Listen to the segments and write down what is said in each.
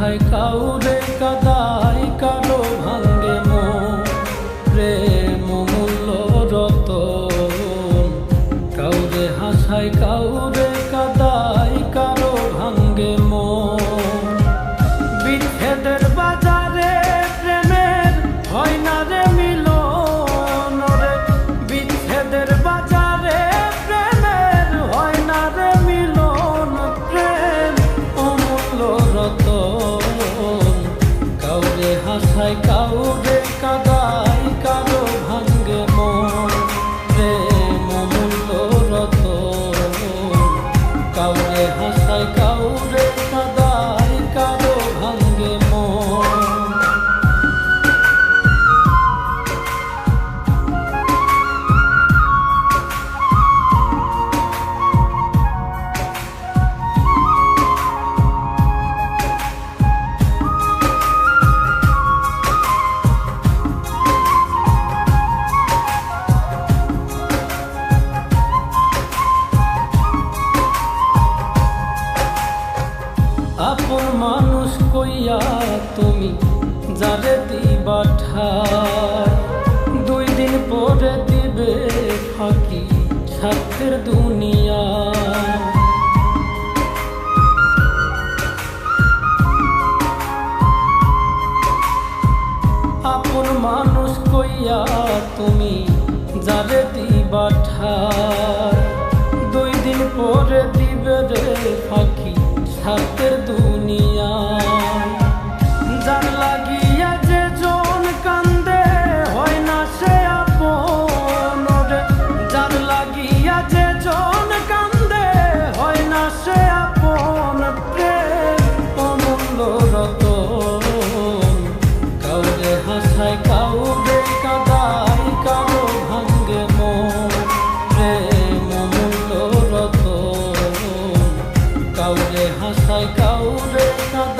হাসায় কাউরে কাদায় কারও ভাঙ্গে মো প্রেম মূল্য রতন। কাউরে হাসায় কাউরে তুমি যারে দিবা দুই দিন পরে দিবে ফাঁকি স্বার্থের দুনিয়া। আপন মানুষ কইয়া তুমি যারে দিবা দুই দিন পরে দিবে রে ফাঁকি সাতের দুনিয়া হাসায়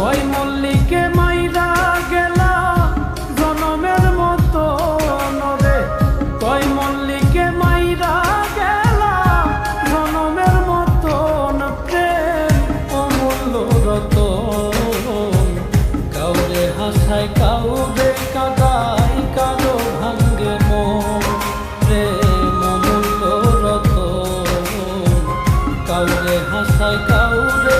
কয় মল্লিকে মাইরা গেলা, জনমের মতো নরে কয় মল্লিকে মাইরা গেলা, জনমের মতন প্রেম অমূল্য রতন কাউরে হাসায়, কাউরে কাদায়, কারও ভাঙ্গে প্রেম অমূল্য রতন কাউরে হাসায়, কাউরে